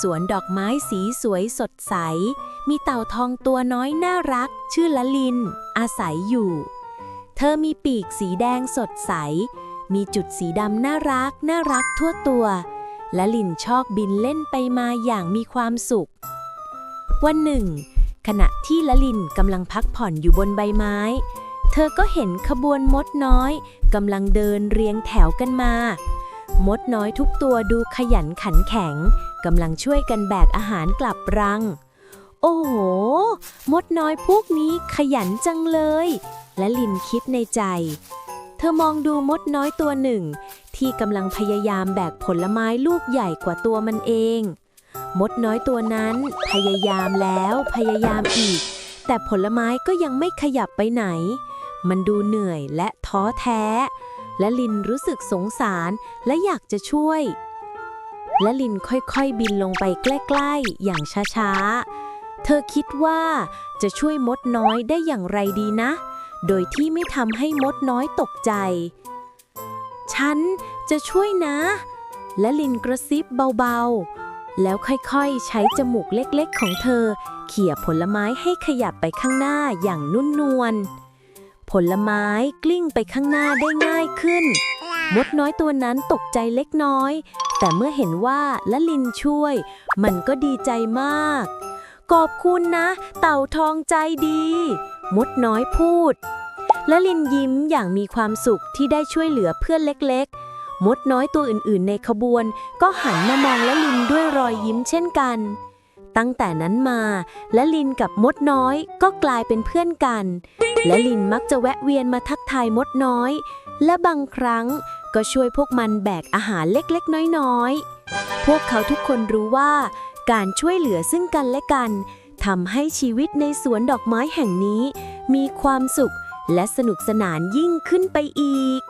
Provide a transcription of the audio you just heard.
สวนดอกไม้สีสวยสดใส มีเต่าทองตัวน้อยน่ารัก ชื่อละลิน อาศัยอยู่ เธอมีปีกสีแดงสดใส มีจุดสีดำน่ารักน่ารักทั่วตัวและลินชอบบินเล่นไปมาอย่างมีความสุข วันหนึ่ง ขณะที่ละลินกำลังพักผ่อนอยู่บนใบไม้ เธอก็เห็นขบวนมดน้อยกำลังเดินเรียงแถวกันมา มดน้อยทุกตัวดูขยันขันแข็ง กำลังช่วยกันแบกอาหารกลับรัง โอ้โห มดน้อยพวกนี้ขยันจังเลย และลินคิดในใจ เธอมองดูมดน้อยตัวหนึ่ง ที่กำลังพยายามแบกผลไม้ลูกใหญ่กว่าตัวมันเอง มดน้อยตัวนั้นพยายามแล้วพยายามอีก แต่ผลไม้ก็ยังไม่ขยับไปไหน มันดูเหนื่อยและท้อแท้และลินรู้สึกสงสารและอยากจะช่วย และลินค่อยๆบินลงไปใกล้ๆ อย่างช้าๆ เธอคิดว่าจะช่วยมดน้อยได้อย่างไรดีนะ โดยที่ไม่ทำให้มดน้อยตกใจ ฉันจะช่วยนะ และลินกระซิบเบาๆ แล้วค่อยๆ ใช้จมูกเล็กๆ ของเธอ เขี่ยผลไม้ให้ขยับไปข้างหน้าอย่างนุ่นนวลผลไม้กลิ้งไปข้างหน้าได้ง่ายขึ้น มดน้อยตัวนั้นตกใจเล็กน้อย แต่เมื่อเห็นว่าละลินช่วย มันก็ดีใจมาก ขอบคุณนะ เต่าทองใจดี มดน้อยพูดและลินยิ้มอย่างมีความสุขที่ได้ช่วยเหลือเพื่อนเล็กๆ มดน้อยตัวอื่นๆ ในขบวน ก็หันมามองละลินด้วยรอยยิ้มเช่นกัน ตั้งแต่นั้นมาและลินกับมดน้อยก็กลายเป็นเพื่อนกันและลินมักจะแวะเวียนมาทักทายมดน้อย และบางครั้งก็ช่วยพวกมันแบกอาหารเล็กๆ น้อยๆ พวกเขาทุกคนรู้ว่า การช่วยเหลือซึ่งกันและกันทำให้ชีวิตในสวนดอกไม้แห่งนี้ มีความสุขและสนุกสนานยิ่งขึ้นไปอีก